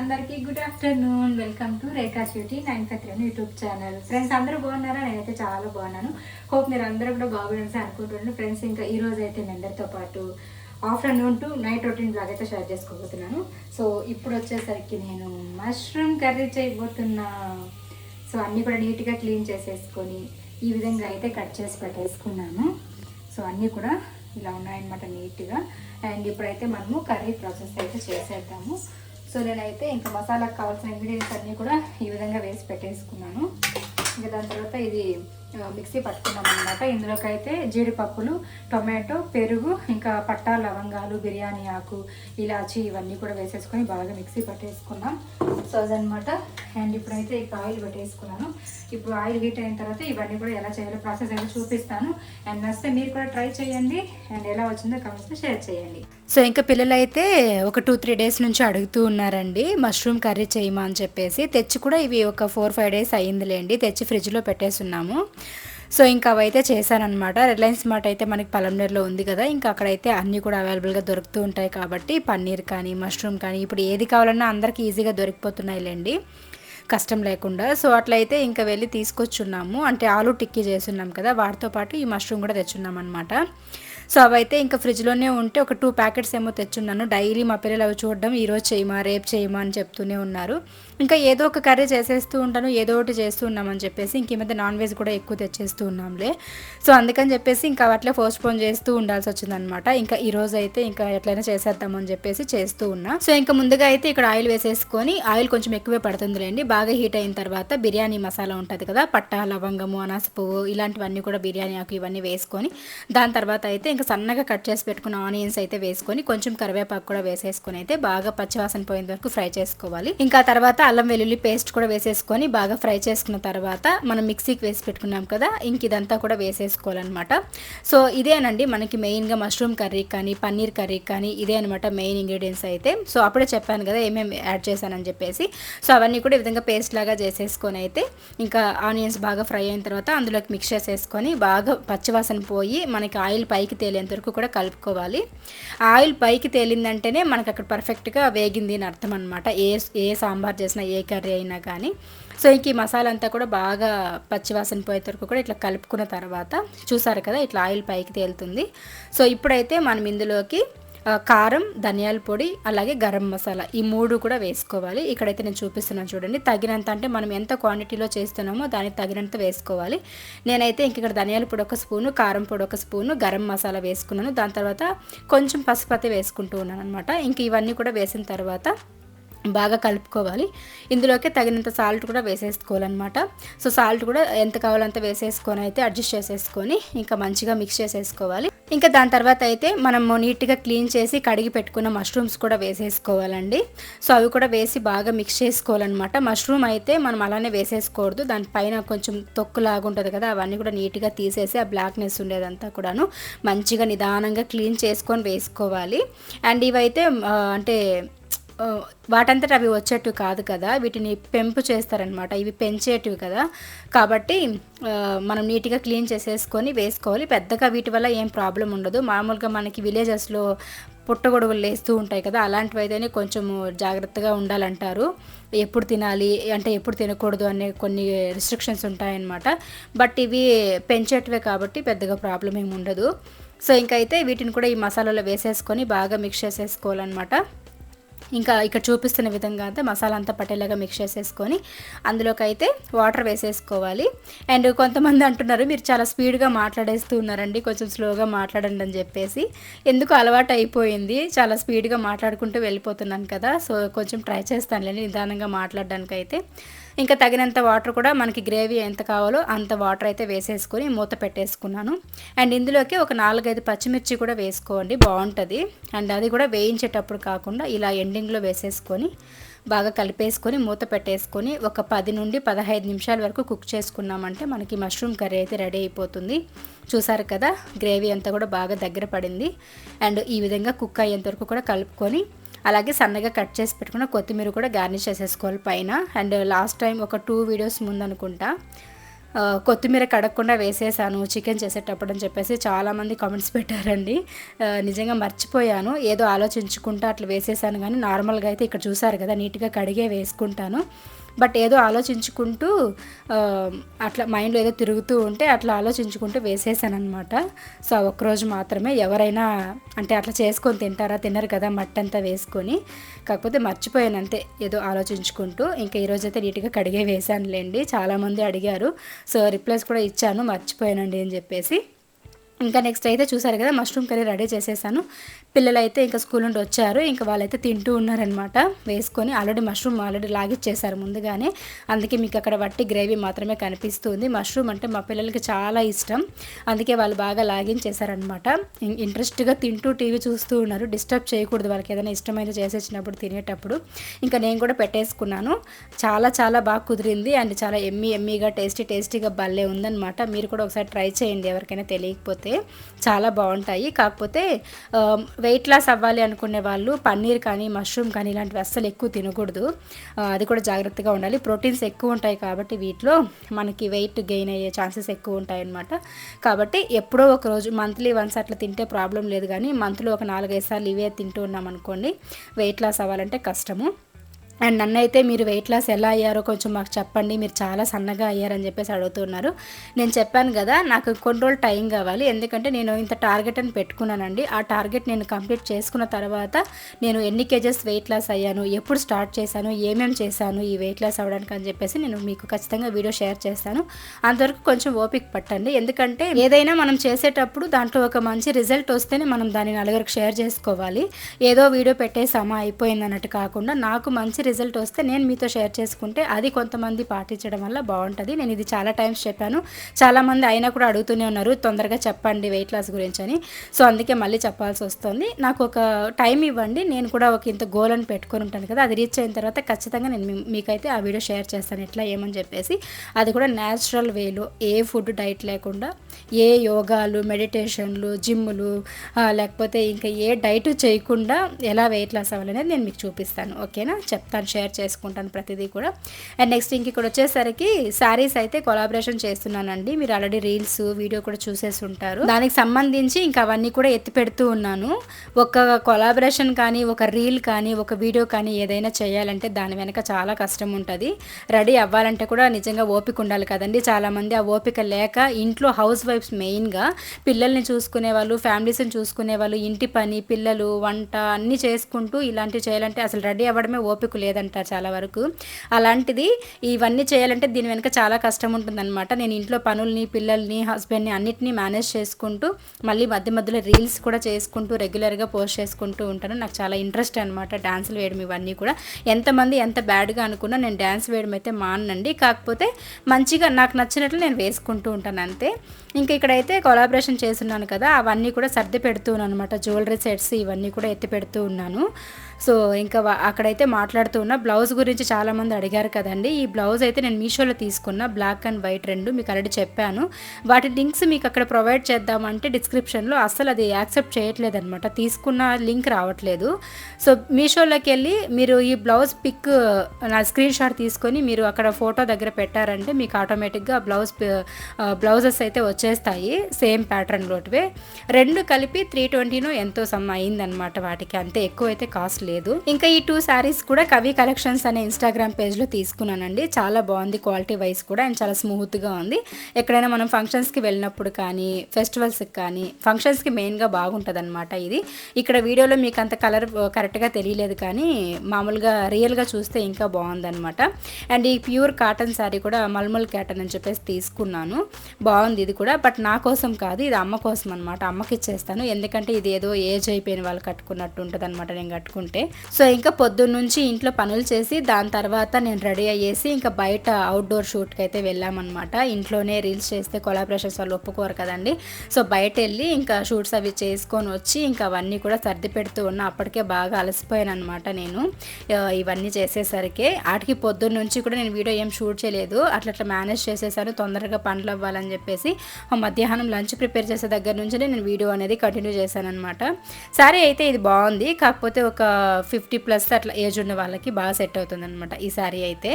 అందరికీ good afternoon welcome to Rekha beauty nine five three YouTube channel friends అందరూ బాగున్నారా? నేనైతే చాలా బాగున్నాను. హోప్ మీరు అందరూ కూడా బాగుండాలని అనుకుంటున్నాను. ఫ్రెండ్స్ ఇంకా ఈ రోజు అయితే మీ అందరితో పాటు afternoon to night routine blog అయితే షేర్ చేసుకోబోతున్నాను. సో ఇప్పుడు వచ్చేసరికి నేను మష్రూమ్ కర్రీ చేయబోతున్నా. సో అన్నీ కూడా నీట్గా క్లీన్ చేసేసుకొని ఈ విధంగా అయితే కట్ చేసి పెట్టేసుకున్నాను. సో అన్నీ కూడా ఇలా ఉన్నాయన్నమాట నీట్గా అండ్ ఇప్పుడైతే మనము కర్రీ ప్రాసెస్ అయితే చేసేద్దాము. సో నేనైతే ఇంకా మసాలాకు కావాల్సిన ఇంగ్రీడియంట్స్ అన్నీ కూడా ఈ విధంగా వేసి పెట్టేసుకున్నాను. ఇంకా దాని తర్వాత ఇది మిక్సీ పట్టుకున్నాం అనమాట ఇందులోకైతే జీడిపప్పులు టొమాటో పెరుగు ఇంకా పట్టా లవంగాలు బిర్యానీ ఆకు ఇలాచి ఇవన్నీ కూడా వేసేసుకొని బాగా మిక్సీ పట్టేసుకున్నాం. సో అదనమాట అండ్ ఇప్పుడైతే ఇక ఆయిల్ పెట్టేసుకున్నాను. ఇప్పుడు ఆయిల్ హీట్ అయిన తర్వాత ఇవన్నీ కూడా ఎలా చేయాలో ప్రాసెస్ అయితే చూపిస్తాను. అండ్ నచ్చితే మీరు కూడా ట్రై చేయండి. అండ్ ఎలా వచ్చిందో కమెంట్స్లో షేర్ చేయండి. సో ఇంకా పిల్లలైతే ఒక టూ త్రీ డేస్ నుంచి అడుగుతూ ఉన్నారండి మష్రూమ్ కర్రీ చేయమా అని చెప్పేసి. తెచ్చి కూడా ఇవి ఒక ఫోర్ ఫైవ్ డేస్ అయ్యిందిలేండి తెచ్చి ఫ్రిడ్జ్లో పెట్టేస్తున్నాము. సో ఇంకా అవైతే చేశానమాట రిలయన్స్ మార్ట్ అయితే మనకి పలంనేరులో ఉంది కదా ఇంకా అక్కడైతే అన్నీ కూడా అవైలబుల్గా దొరుకుతూ ఉంటాయి కాబట్టి పన్నీర్ కానీ మష్రూమ్ కానీ ఇప్పుడు ఏది కావాలన్నా అందరికీ ఈజీగా దొరికిపోతున్నాయిలేండి కష్టం లేకుండా. సో అట్లయితే ఇంకా వెళ్ళి తీసుకొచ్చున్నాము. అంటే ఆలు టిక్కీ చేస్తున్నాం కదా వాటితో పాటు ఈ మష్రూమ్ కూడా తెచ్చున్నాం అనమాట సో అవైతే ఇంకా ఫ్రిడ్జ్లోనే ఉంటే ఒక టూ ప్యాకెట్స్ ఏమో తెచ్చున్నాను. డైలీ మా పిల్లలు అవి చూడడం ఈరోజు చేయమా రేపు చేయమా అని చెప్తూనే ఉన్నారు. ఇంకా ఏదో ఒక కర్రీ చేసేస్తూ ఉంటాను ఏదో ఒకటి చేస్తూ ఉన్నామని చెప్పేసి ఇంక ఈ మధ్య నాన్ వెజ్ కూడా ఎక్కువ తెచ్చేస్తూ ఉన్నాంలే. సో అందుకని చెప్పేసి ఇంకా అట్లే పోస్ట్పోన్ చేస్తూ ఉండాల్సి వచ్చిందనమాట ఇంకా ఈ రోజు అయితే ఇంకా ఎట్లయినా చేసేద్దామని చెప్పేసి చేస్తూ ఉన్నా. సో ఇంకా ముందుగా అయితే ఇక్కడ ఆయిల్ వేసేసుకొని ఆయిల్ కొంచెం ఎక్కువే పడుతుందిలేండి. బాగా హీట్ అయిన తర్వాత బిర్యానీ మసాలా ఉంటుంది కదా పట్టా లవంగము అనాస పువ్వు ఇలాంటివన్నీ కూడా బిర్యానీ ఆకు ఇవన్నీ వేసుకొని దాని తర్వాత అయితే ఇంకా సన్నగా కట్ చేసి పెట్టుకున్న ఆనియన్స్ అయితే వేసుకొని కొంచెం కరివేపాకు కూడా వేసేసుకొని అయితే బాగా పచ్చివాసన పోయేంత వరకు ఫ్రై చేసుకోవాలి. ఇంకా తర్వాత అల్లం వెల్లుల్లి పేస్ట్ కూడా వేసేసుకొని బాగా ఫ్రై చేసుకున్న తర్వాత మనం మిక్సీకి వేసి పెట్టుకున్నాం కదా ఇంక ఇదంతా కూడా వేసేసుకోవాలన్నమాట. సో ఇదేనండి మనకి మెయిన్గా మష్రూమ్ కర్రీ కానీ పన్నీర్ కర్రీ కానీ ఇదే అనమాట మెయిన్ ఇంగ్రీడియంట్స్ అయితే. సో అప్పుడే చెప్పాను కదా ఏమేమి యాడ్ చేశానని చెప్పేసి. సో అవన్నీ కూడా ఈ విధంగా పేస్ట్ లాగా చేసేసుకొని అయితే ఇంకా ఆనియన్స్ బాగా ఫ్రై అయిన తర్వాత అందులోకి మిక్స్ చేసేసుకొని బాగా పచ్చివాసన పోయి మనకి ఆయిల్ పైకి తేలేంత వరకు కూడా కలుపుకోవాలి. ఆయిల్ పైకి తేలిందంటేనే మనకి అక్కడ పర్ఫెక్ట్గా వేగింది అని అర్థం అనమాట ఏ ఏ సాంబార్ చేసినా ఏ కర్రీ అయినా కానీ. సో ఇంక ఈ మసాలా అంతా కూడా బాగా పచ్చివాసన పోయే వరకు కూడా ఇట్లా కలుపుకున్న తర్వాత చూసారు కదా ఇట్లా ఆయిల్ పైకి తేలుతుంది. సో ఇప్పుడైతే మనం ఇందులోకి కారం ధనియాల పొడి అలాగే గరం మసాలా ఈ మూడు కూడా వేసుకోవాలి. ఇక్కడైతే నేను చూపిస్తున్నాను చూడండి. తగినంత అంటే మనం ఎంత క్వాంటిటీలో చేస్తున్నామో దానికి తగినంత వేసుకోవాలి. నేనైతే ఇంక ఇక్కడ ధనియాల పొడి ఒక స్పూను కారం పొడి ఒక స్పూను గరం మసాలా వేసుకున్నాను. దాని తర్వాత కొంచెం పసుపతి వేసుకుంటూ ఉన్నాను అనమాట ఇంక ఇవన్నీ కూడా వేసిన తర్వాత బాగా కలుపుకోవాలి. ఇందులోకి తగినంత సాల్ట్ కూడా వేసేసుకోవాలన్నమాట. సో సాల్ట్ కూడా ఎంత కావాలంత వేసేసుకొని అయితే అడ్జస్ట్ చేసేసుకొని ఇంకా మంచిగా మిక్స్ చేసేసుకోవాలి. ఇంకా దాని తర్వాత అయితే మనము నీట్గా క్లీన్ చేసి కడిగి పెట్టుకున్న మష్రూమ్స్ కూడా వేసేసుకోవాలండి. సో అవి కూడా వేసి బాగా మిక్స్ చేసుకోవాలన్నమాట. మష్రూమ్ అయితే మనం అలానే వేసేసుకోకూడదు. దానిపైన కొంచెం తొక్కు ఉంటుంది కదా అవన్నీ కూడా నీట్గా తీసేసి ఆ బ్లాక్నెస్ ఉండేదంతా కూడాను మంచిగా నిదానంగా క్లీన్ చేసుకొని వేసుకోవాలి. అండ్ ఇవైతే అంటే వాటంతట అవి వచ్చేటివి కాదు కదా వీటిని పెంపు చేస్తారనమాట ఇవి పెంచేటివి కదా. కాబట్టి మనం నీట్గా క్లీన్ చేసేసుకొని వేసుకోవాలి. పెద్దగా వీటి వల్ల ఏం ప్రాబ్లం ఉండదు. మామూలుగా మనకి విలేజెస్లో పుట్టగొడుగులు లేస్తూ ఉంటాయి కదా అలాంటివి అయితేనే కొంచెం జాగ్రత్తగా ఉండాలంటారు. ఎప్పుడు తినాలి అంటే ఎప్పుడు తినకూడదు అనే కొన్ని రిస్ట్రిక్షన్స్ ఉంటాయన్నమాట. బట్ ఇవి పెంచేటివే కాబట్టి పెద్దగా ప్రాబ్లం ఏమి ఉండదు. సో ఇంకైతే వీటిని కూడా ఈ మసాలాలో వేసేసుకొని బాగా మిక్స్ చేసేసుకోవాలన్నమాట. ఇంకా ఇక్కడ చూపిస్తున్న విధంగా అంతా మసాలా అంతా పట్టేలాగా మిక్స్ చేసేసుకొని అందులోకి అయితే వాటర్ వేసేసుకోవాలి. అండ్ కొంతమంది అంటున్నారు మీరు చాలా స్పీడ్గా మాట్లాడేస్తూ ఉన్నారండి కొంచెం స్లోగా మాట్లాడండి అని చెప్పేసి. ఎందుకు అలవాటు అయిపోయింది? చాలా స్పీడ్గా మాట్లాడుకుంటూ వెళ్ళిపోతున్నాను కదా సో కొంచెం ట్రై చేస్తానులేండి నిదానంగా మాట్లాడడానికి అయితే ఇంకా తగినంత వాటర్ కూడా మనకి గ్రేవీ ఎంత కావాలో అంత వాటర్ అయితే వేసేసుకొని మూత పెట్టేసుకున్నాను. అండ్ ఇందులోకి ఒక నాలుగైదు పచ్చిమిర్చి కూడా వేసుకోండి బాగుంటుంది. అండ్ అది కూడా వేయించేటప్పుడు కాకుండా ఇలా ఎండింగ్లో వేసేసుకొని బాగా కలిపేసుకొని మూత పెట్టేసుకొని ఒక పది నుండి పదహైదు నిమిషాల వరకు కుక్ చేసుకున్నామంటే మనకి మష్రూమ్ కర్రీ అయితే రెడీ అయిపోతుంది. చూసారు కదా గ్రేవీ అంతా కూడా బాగా దగ్గర పడింది. అండ్ ఈ విధంగా కుక్ అయ్యేంత వరకు కూడా కలుపుకొని అలాగే సన్నగా కట్ చేసి పెట్టుకున్న కొత్తిమీర కూడా గార్నిష్ చేసేసుకోవాలి పైన. అండ్ లాస్ట్ టైం ఒక టూ వీడియోస్ ముందు అనుకుంటా. కొత్తిమీర కడగకుండా వేసేసాను చికెన్ చేసేటప్పుడు అని చెప్పేసి చాలామంది కామెంట్స్ పెట్టారండి. నిజంగా మర్చిపోయాను. ఏదో ఆలోచించుకుంటా అట్లా వేసేసాను కానీ నార్మల్గా అయితే ఇక్కడ చూసారు కదా నీట్గా కడిగే వేసుకుంటాను. బట్ ఏదో ఆలోచించుకుంటూ అట్లా మైండ్లో ఏదో తిరుగుతూ ఉంటే అట్లా ఆలోచించుకుంటూ వేసేసాను అనమాట సో ఒకరోజు ఒక్కరోజు మాత్రమే ఎవరైనా అంటే అట్లా చేసుకొని తింటారా తినరు కదా మట్టి అంతా వేసుకొని. కాకపోతే మర్చిపోయాను అంతే ఏదో ఆలోచించుకుంటూ. ఇంకా ఈరోజు అయితే నీట్గా కడిగే వేశానులేండి. చాలామంది అడిగారు. సో రిప్లైస్ కూడా ఇచ్చాను మర్చిపోయానండి అని చెప్పేసి. ఇంకా నెక్స్ట్ అయితే చూసారు కదా మష్రూమ్ కర్రీ రెడీ చేసేసాను. పిల్లలైతే ఇంకా స్కూల్ నుండి వచ్చారు. ఇంకా వాళ్ళైతే తింటూ ఉన్నారనమాట వేసుకొని ఆల్రెడీ మష్రూమ్ ఆల్రెడీ లాగిచ్చేసారు ముందుగానే. అందుకే మీకు అక్కడ వట్టి గ్రేవీ మాత్రమే కనిపిస్తుంది. మష్రూమ్ అంటే మా పిల్లలకి చాలా ఇష్టం. అందుకే వాళ్ళు బాగా లాగించేశారనమాట ఇంట్రెస్ట్గా తింటూ టీవీ చూస్తూ ఉన్నారు. డిస్టర్బ్ చేయకూడదు వాళ్ళకి ఏదైనా ఇష్టమైతే చేసేసినప్పుడు తినేటప్పుడు. ఇంకా నేను కూడా పెట్టేసుకున్నాను. చాలా చాలా బాగా కుదిరింది. అండ్ చాలా ఎమ్మీ ఎమ్మీగా టేస్టీ టేస్టీగా భలే ఉందన్నమాట. మీరు కూడా ఒకసారి ట్రై చేయండి ఎవరికైనా తెలియకపోతే. చాలా బాగుంటాయి. కాకపోతే వెయిట్ లాస్ అవ్వాలి అనుకునే వాళ్ళు పన్నీర్ కానీ మష్రూమ్ కానీ ఇలాంటివి అస్సలు ఎక్కువ తినకూడదు. అది కూడా జాగ్రత్తగా ఉండాలి. ప్రోటీన్స్ ఎక్కువ ఉంటాయి కాబట్టి వీటిలో మనకి వెయిట్ గెయిన్ అయ్యే ఛాన్సెస్ ఎక్కువ ఉంటాయి అనమాట కాబట్టి ఎప్పుడో ఒక రోజు మంత్లీ వన్స్ అట్లా తింటే ప్రాబ్లం లేదు కానీ మంత్లో ఒక నాలుగైదు సార్లు ఇవే తింటూ ఉన్నాం అనుకోండి వెయిట్ లాస్ అవ్వాలంటే కష్టము. అండ్ నన్ను అయితే మీరు వెయిట్ లాస్ ఎలా అయ్యారో కొంచెం మాకు చెప్పండి. మీరు చాలా సన్నగా అయ్యారని చెప్పేసి అడుగుతున్నారు. నేను చెప్పాను కదా నాకు కొన్ని రోజులు టైం కావాలి. ఎందుకంటే నేను ఇంత టార్గెట్ అని పెట్టుకున్నానండి. ఆ టార్గెట్ నేను కంప్లీట్ చేసుకున్న తర్వాత నేను ఎన్ని కేజెస్ వెయిట్ లాస్ అయ్యాను ఎప్పుడు స్టార్ట్ చేశాను ఏమేమి చేశాను ఈ వెయిట్ లాస్ అవ్వడానికి అని చెప్పేసి నేను మీకు ఖచ్చితంగా వీడియో షేర్ చేస్తాను. అంతవరకు కొంచెం ఓపిక పట్టండి. ఎందుకంటే ఏదైనా మనం చేసేటప్పుడు దాంట్లో ఒక మంచి రిజల్ట్ వస్తేనే మనం దాన్ని నలుగురికి షేర్ చేసుకోవాలి. ఏదో వీడియో పెట్టేసామా అయిపోయింది అన్నట్టు కాకుండా నాకు మంచి రిజల్ట్ వస్తే నేను మీతో షేర్ చేసుకుంటే అది కొంతమంది పాటించడం వల్ల బాగుంటుంది. నేను ఇది చాలా టైమ్స్ చెప్పాను. చాలామంది అయినా కూడా అడుగుతూనే ఉన్నారు తొందరగా చెప్పండి వెయిట్ లాస్ గురించి అని. సో అందుకే మళ్ళీ చెప్పాల్సి వస్తుంది. నాకు ఒక టైం ఇవ్వండి. నేను కూడా ఒక ఇంత గోల్ అని పెట్టుకొని ఉంటాను కదా అది రీచ్ అయిన తర్వాత ఖచ్చితంగా నేను మీకైతే ఆ వీడియో షేర్ చేస్తాను ఎట్లా ఏమని చెప్పేసి. అది కూడా న్యాచురల్ వేలో ఏ ఫుడ్ డైట్ లేకుండా ఏ యోగాలు మెడిటేషన్లు జిమ్లు లేకపోతే ఇంకా ఏ డైట్ చేయకుండా ఎలా వెయిట్ లాస్ అవ్వాలనేది నేను మీకు చూపిస్తాను. ఓకేనా చెప్తాను. షేర్ చేసుకుంటాను ప్రతిదీ కూడా. అండ్ నెక్స్ట్ ఇంక ఇక్కడ వచ్చేసరికి శారీస్ అయితే కొలాబరేషన్ చేస్తున్నానండి. మీరు ఆల్రెడీ రీల్స్ వీడియో కూడా చూసేసి ఉంటారు. దానికి సంబంధించి ఇంకా అవన్నీ కూడా ఎత్తి పెడుతూ ఉన్నాను. ఒక కొలాబరేషన్ కానీ ఒక రీల్ కానీ ఒక వీడియో కానీ ఏదైనా చేయాలంటే దాని వెనక చాలా కష్టం ఉంటుంది. రెడీ అవ్వాలంటే కూడా నిజంగా ఓపిక ఉండాలి కదండి. చాలామంది ఆ ఓపిక లేక ఇంట్లో హౌస్ వైఫ్స్ మెయిన్గా పిల్లల్ని చూసుకునే వాళ్ళు ఫ్యామిలీస్ని చూసుకునే వాళ్ళు ఇంటి పని పిల్లలు వంట అన్నీ చేసుకుంటూ ఇలాంటివి చేయాలంటే అసలు రెడీ అవ్వడమే ఓపిక లేదు. లేదంట చాలా వరకు. అలాంటిది ఇవన్నీ చేయాలంటే దీని వెనుక చాలా కష్టం ఉంటుందన్నమాట. నేను ఇంట్లో పనుల్ని పిల్లల్ని హస్బెండ్ని అన్నిటినీ మేనేజ్ చేసుకుంటూ మళ్ళీ మధ్య మధ్యలో రీల్స్ కూడా చేసుకుంటూ రెగ్యులర్గా పోస్ట్ చేసుకుంటూ ఉంటాను. నాకు చాలా ఇంట్రెస్ట్ అనమాట డ్యాన్సులు వేయడం ఇవన్నీ కూడా. ఎంతమంది ఎంత బ్యాడ్గా అనుకున్నా నేను డ్యాన్స్ వేయడం అయితే మానండి కాకపోతే మంచిగా నాకు నచ్చినట్లు నేను వేసుకుంటూ ఉంటాను అంతే. ఇంకా ఇక్కడైతే కొలాబరేషన్ చేస్తున్నాను కదా అవన్నీ కూడా సర్ది పెడుతున్నాను అనమాట జ్యువెలరీ సెట్స్ ఇవన్నీ కూడా ఎత్తి పెడుతూ ఉన్నాను. సో ఇంకా అక్కడైతే మాట్లాడుతున్న బ్లౌజ్ గురించి చాలామంది అడిగారు కదండి. ఈ బ్లౌజ్ అయితే నేను మీషోలో తీసుకున్న బ్లాక్ అండ్ వైట్ రెండు మీకు ఆల్రెడీ చెప్పాను. వాటి లింక్స్ మీకు అక్కడ ప్రొవైడ్ చేద్దామంటే డిస్క్రిప్షన్లో అస్సలు అది యాక్సెప్ట్ చేయట్లేదు అనమాట తీసుకున్న లింక్ రావట్లేదు. సో మీషోలోకి వెళ్ళి మీరు ఈ బ్లౌజ్ పిక్ నా స్క్రీన్ షాట్ తీసుకొని మీరు అక్కడ ఫోటో దగ్గర పెట్టారంటే మీకు ఆటోమేటిక్గా బ్లౌజ్ బ్లౌజెస్ అయితే వచ్చేస్తాయి. సేమ్ ప్యాటర్న్లోటివే. రెండు కలిపి త్రీ ట్వంటీనో ఎంతో సమ్ అయిందనమాట వాటికి. అంతే ఎక్కువ అయితే కాస్ట్ లేదు. ఇంకా ఈ టూ శారీస్ కూడా కవి కలెక్షన్స్ అనే ఇన్స్టాగ్రామ్ పేజ్లో తీసుకున్నానండి. చాలా బాగుంది క్వాలిటీ వైజ్ కూడా అండ్ చాలా స్మూత్గా ఉంది. ఎక్కడైనా మనం ఫంక్షన్స్కి వెళ్ళినప్పుడు కానీ ఫెస్టివల్స్కి కానీ ఫంక్షన్స్కి మెయిన్గా బాగుంటుంది అనమాట ఇది. ఇక్కడ వీడియోలో మీకు అంత కలర్ కరెక్ట్గా uh, తెలియలేదు కానీ మామూలుగా రియల్గా చూస్తే ఇంకా బాగుందన్నమాట. అండ్ ఈ ప్యూర్ కాటన్ శారీ కూడా మల్మల్ కాటన్ అని చెప్పేసి తీసుకున్నాను. బాగుంది ఇది కూడా. బట్ నా కోసం కాదు ఇది అమ్మ కోసం అనమాట అమ్మకి ఇచ్చేస్తాను. ఎందుకంటే ఇది ఏదో ఏజ్ అయిపోయిన వాళ్ళు కట్టుకున్నట్టు ఉంటుంది అనమాట నేను కట్టుకుంటే. సో ఇంకా పొద్దున్న నుంచి ఇంట్లో పనులు చేసి దాని తర్వాత నేను రెడీ అయ్యేసి ఇంకా బయట అవుట్డోర్ షూట్కి అయితే వెళ్ళామన్నమాట. ఇంట్లోనే రీల్స్ చేస్తే కొలాబరేషన్స్ వాళ్ళు ఒప్పుకోరు కదండి. సో బయట వెళ్ళి ఇంకా షూట్స్ అవి చేసుకొని వచ్చి ఇంకా అవన్నీ కూడా సర్ది పెడుతూ ఉన్నా అప్పటికే బాగా అలసిపోయాను అనమాట నేను ఇవన్నీ చేసేసరికి. ఆటికి పొద్దున్న నుంచి కూడా నేను వీడియో ఏం షూట్ చేయలేదు. అట్లా అట్లా మేనేజ్ చేసేసాను. తొందరగా పనులు అవ్వాలని చెప్పేసి మధ్యాహ్నం లంచ్ ప్రిపేర్ చేసే దగ్గర నుంచి నేను వీడియో అనేది కంటిన్యూ చేశాను అనమాట సారీ అయితే ఇది బాగుంది. కాకపోతే ఒక ఫిఫ్టీ ప్లస్ అట్లా ఏజ్ ఉన్న వాళ్ళకి బాగా సెట్ అవుతుంది అనమాట ఈ శారీ అయితే.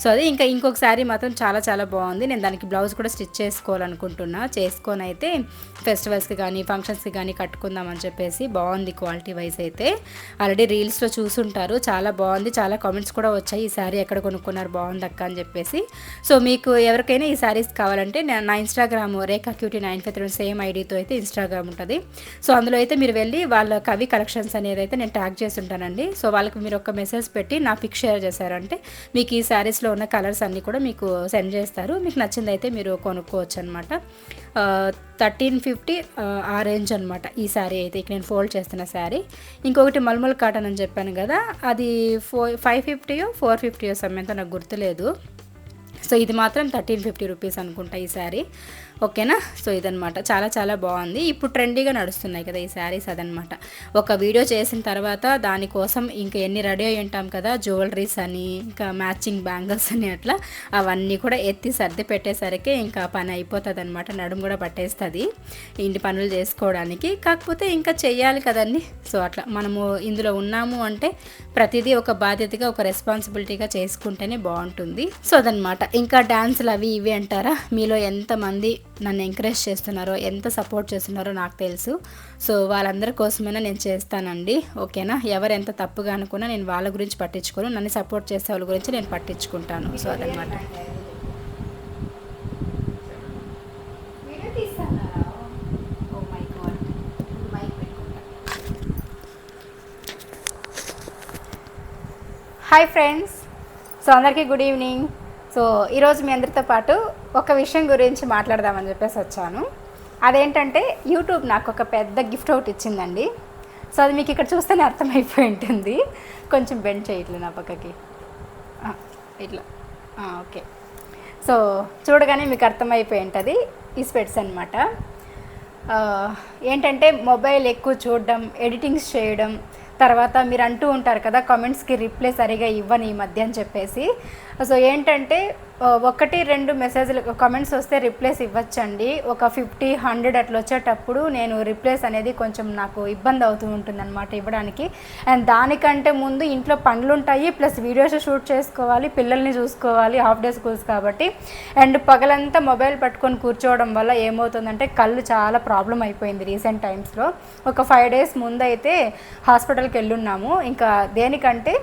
సో అది ఇంకా ఇంకొక శారీ మాత్రం చాలా చాలా బాగుంది. నేను దానికి బ్లౌజ్ కూడా స్టిచ్ చేసుకోవాలనుకుంటున్నా. చేసుకొని అయితే ఫెస్టివల్స్కి కానీ ఫంక్షన్స్కి కానీ కట్టుకుందామని చెప్పేసి బాగుంది క్వాలిటీ వైజ్ అయితే. ఆల్రెడీ రీల్స్లో చూసుంటారు. చాలా బాగుంది. చాలా కామెంట్స్ కూడా వచ్చాయి. ఈ శారీ ఎక్కడ కొనుక్కున్నారు? బాగుంది అక్క అని చెప్పేసి. సో మీకు ఎవరికైనా ఈ శారీస్ కావాలంటే నా- నా Instagram Rekha cutie nine five three same ఐడితో అయితే ఇన్స్టాగ్రామ్ ఉంటుంది. సో అందులో అయితే మీరు వెళ్ళి వాళ్ళ కవి కలెక్షన్స్ అనేది అయితే నేను ట్యాగ్ చేసి ఉంటానండి. సో వాళ్ళకి మీరు ఒక మెసేజ్ పెట్టి నా పిక్ షేర్ చేశారంటే మీకు ఈ శారీస్లో ఉన్న కలర్స్ అన్నీ కూడా మీకు సెండ్ చేస్తారు. మీకు నచ్చింది అయితే మీరు కొనుక్కోవచ్చు అనమాట థర్టీన్ ఫిఫ్టీ ఆ రేంజ్ అనమాట ఈ శారీ అయితే. ఇక నేను ఫోల్డ్ చేస్తున్న శారీ. ఇంకొకటి మల్మల్ కాటన్ అని చెప్పాను కదా అది ఫో ఫైవ్ ఫిఫ్టీయో ఫోర్ ఫిఫ్టీయో సమ్మెంతో నాకు గుర్తులేదు. సో ఇది మాత్రం థర్టీన్ ఫిఫ్టీ రూపీస్ అనుకుంటా ఈ శారీ. ఓకేనా? సో ఇదనమాట చాలా చాలా బాగుంది. ఇప్పుడు ట్రెండీగా నడుస్తున్నాయి కదా ఈ శారీస్ అదనమాట ఒక వీడియో చేసిన తర్వాత దానికోసం ఇంకా ఎన్ని రెడీ అయి ఉంటాం కదా జ్యువెలరీస్ అని ఇంకా మ్యాచింగ్ బ్యాంగిల్స్ అని అట్లా అవన్నీ కూడా ఎత్తి సర్ది పెట్టేసరికి ఇంకా పని అయిపోతుంది అనమాట నడుము కూడా పట్టేస్తుంది ఇంటి పనులు చేసుకోవడానికి. కాకపోతే ఇంకా చెయ్యాలి కదండి. సో అట్లా మనము ఇందులో ఉన్నాము అంటే ప్రతిదీ ఒక బాధ్యతగా ఒక రెస్పాన్సిబిలిటీగా చేసుకుంటేనే బాగుంటుంది. సో అదనమాట ఇంకా డ్యాన్సులు అవి ఇవి అంటారా? మీలో ఎంతమంది నన్ను ఎంకరేజ్ చేస్తున్నారో ఎంత సపోర్ట్ చేస్తున్నారో నాకు తెలుసు. సో వాళ్ళందరి కోసమైనా నేను చేస్తానండి. ఓకేనా? ఎవరు ఎంత తప్పుగా అనుకున్నా నేను వాళ్ళ గురించి పట్టించుకోను. నన్ను సపోర్ట్ చేసే వాళ్ళ గురించి నేను పట్టించుకుంటాను. సో అదనమాట హాయ్ ఫ్రెండ్స్ సో అందరికీ గుడ్ ఈవినింగ్ సో ఈరోజు మీ అందరితో పాటు ఒక విషయం గురించి మాట్లాడదామని చెప్పేసి వచ్చాను. అదేంటంటే యూట్యూబ్ నాకు ఒక పెద్ద గిఫ్ట్ ఒకటి ఇచ్చిందండి. సో అది మీకు ఇక్కడ చూస్తేనే అర్థమైపోయి ఉంటుంది. కొంచెం బెండ్ చేయట్లేదు నా పక్కకి. ఇట్లా. ఓకే. సో చూడగానే మీకు అర్థమైపోయి ఉంటుంది. ఈ స్పెట్స్ అనమాట ఏంటంటే మొబైల్ ఎక్కువ చూడడం ఎడిటింగ్స్ చేయడం తర్వాత మీరు అంటూ ఉంటారు కదా కామెంట్స్కి రిప్లై సరిగా ఇవ్వని ఈ మధ్య అని చెప్పేసి. సో ఏంటంటే ఒకటి రెండు మెసేజ్లు కామెంట్స్ వస్తే రిప్లేస్ ఇవ్వచ్చండి. ఒక ఫిఫ్టీ హండ్రెడ్ అట్లా వచ్చేటప్పుడు నేను రిప్లేస్ అనేది కొంచెం నాకు ఇబ్బంది అవుతూ ఉంటుంది అనమాట ఇవ్వడానికి. అండ్ దానికంటే ముందు ఇంట్లో పనులు ఉంటాయి ప్లస్ వీడియోస్ షూట్ చేసుకోవాలి పిల్లల్ని చూసుకోవాలి హాఫ్ డే స్కూల్స్ కాబట్టి. అండ్ పగలంతా మొబైల్ పట్టుకొని కూర్చోవడం వల్ల ఏమవుతుందంటే కళ్ళు చాలా ప్రాబ్లం అయిపోయింది రీసెంట్ టైమ్స్లో ఒక ఫైవ్ డేస్ ముందైతే హాస్పిటల్కి వెళ్ళున్నాము. ఇంకా దేనికంటే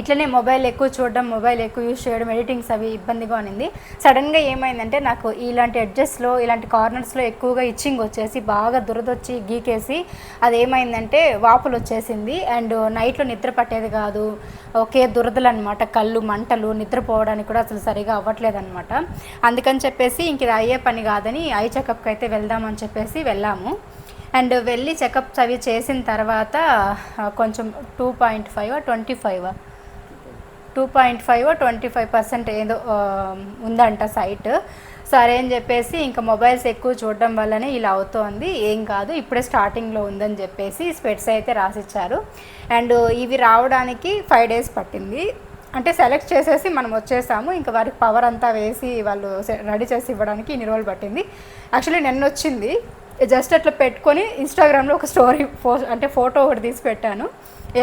ఇట్లనే మొబైల్ ఎక్కువ చూడడం మొబైల్ ఎక్కువ యూజ్ చేయడం ఎడిటింగ్స్ అవి ఇబ్బందిగా ఉన్నింది. సడన్గా ఏమైందంటే నాకు ఇలాంటి ఎడ్జస్ట్లో ఇలాంటి కార్నర్స్లో ఎక్కువగా ఇచ్చింగ్ వచ్చేసి బాగా దురదొచ్చి గీకేసి అది ఏమైందంటే వాపులు వచ్చేసింది. అండ్ నైట్లో నిద్ర పట్టేది కాదు. ఒకే దురదలు అనమాట కళ్ళు మంటలు నిద్రపోవడానికి కూడా అసలు సరిగా అవ్వట్లేదు అనమాట అందుకని చెప్పేసి ఇంక ఇది అయ్యే పని కాదని ఐ చెకప్కి అయితే వెళ్దామని చెప్పేసి వెళ్ళాము. అండ్ వెళ్ళి చెకప్స్ అవి చేసిన తర్వాత కొంచెం two point five twenty five two point five twenty five percent ఏదో ఉందంట సైట్. సరే అని చెప్పేసి ఇంకా మొబైల్స్ ఎక్కువ చూడడం వల్లనే ఇలా అవుతోంది. ఏం కాదు ఇప్పుడే స్టార్టింగ్లో ఉందని చెప్పేసి స్పెట్స్ అయితే రాసిచ్చారు. అండ్ ఇవి రావడానికి ఫైవ్ డేస్ పట్టింది. అంటే సెలెక్ట్ చేసేసి మనం వచ్చేసాము. ఇంకా వారికి పవర్ అంతా వేసి వాళ్ళు రెడీ చేసి ఇవ్వడానికి ఇన్ని రోజులు పట్టింది. యాక్చువల్లీ నిన్న వచ్చింది జస్ట్ అట్లా పెట్టుకొని ఇన్స్టాగ్రామ్లో ఒక స్టోరీ పో అంటే ఫోటో ఒకటి తీసి పెట్టాను.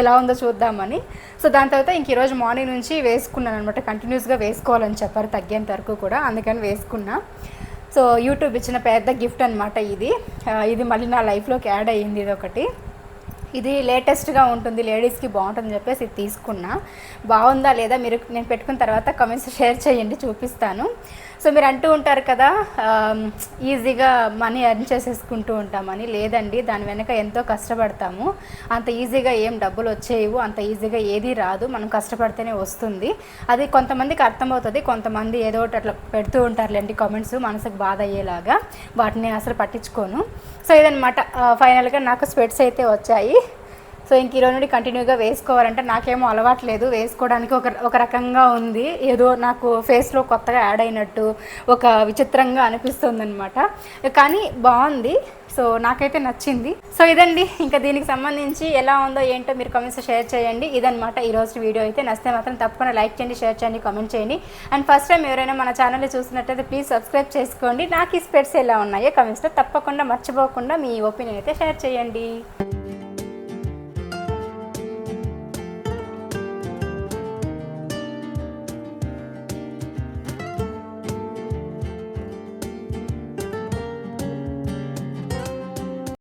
ఎలా ఉందో చూద్దామని. సో దాని తర్వాత ఇంక ఈరోజు మార్నింగ్ నుంచి వేసుకున్నాను అనమాట కంటిన్యూస్గా వేసుకోవాలని చెప్పారు తగ్గేంత వరకు కూడా. అందుకని వేసుకున్నా. సో యూట్యూబ్ ఇచ్చిన పెద్ద గిఫ్ట్ అనమాట ఇది. ఇది మళ్ళీ నా లైఫ్లోకి యాడ్ అయ్యింది ఇది ఒకటి ఇది లేటెస్ట్గా ఉంటుంది. లేడీస్కి బాగుంటుందని చెప్పేసి ఇది తీసుకున్నా. బాగుందా లేదా మీరు నేను పెట్టుకున్న తర్వాత కమెంట్స్ షేర్ చేయండి చూపిస్తాను. సో మీరు అంటూ ఉంటారు కదా ఈజీగా మనీ ఎర్న్ చేసేసుకుంటూ ఉంటామని. లేదండి దాని వెనక ఎంతో కష్టపడతాము. అంత ఈజీగా ఏం డబ్బులు వచ్చేయవు అంత ఈజీగా ఏది రాదు. మనం కష్టపడితేనే వస్తుంది. అది కొంతమందికి అర్థమవుతుంది కొంతమంది ఏదో ఒకటి అట్లా పెడుతూ ఉంటారులేండి కామెంట్స్ మనసుకు బాధ అయ్యేలాగా. వాటిని అసలు పట్టించుకోను. సో ఇదనమాట ఫైనల్గా నాకు స్వెట్స్ అయితే వచ్చాయి. సో ఇంక ఈరోజు నుండి కంటిన్యూగా వేసుకోవాలంటే నాకేమో అలవాట్లేదు వేసుకోవడానికి ఒక ఒక రకంగా ఉంది. ఏదో నాకు ఫేస్లో కొత్తగా యాడ్ అయినట్టు ఒక విచిత్రంగా అనిపిస్తుంది అనమాట కానీ బాగుంది. సో నాకైతే నచ్చింది. సో ఇదండి. ఇంకా దీనికి సంబంధించి ఎలా ఉందో ఏంటో మీరు కమెంట్స్ షేర్ చేయండి. ఇదనమాట ఈరోజు వీడియో అయితే. నచ్చితే మాత్రం తప్పకుండా లైక్ చేయండి షేర్ చేయండి కామెంట్ చేయండి. అండ్ ఫస్ట్ టైం ఎవరైనా మన ఛానల్ని చూసినట్టయితే ప్లీజ్ సబ్స్క్రైబ్ చేసుకోండి. నాకు ఈ స్పెట్స్ ఎలా ఉన్నాయో కమెంట్స్లో తప్పకుండా మర్చిపోకుండా మీ ఒపీనియన్ అయితే షేర్ చేయండి.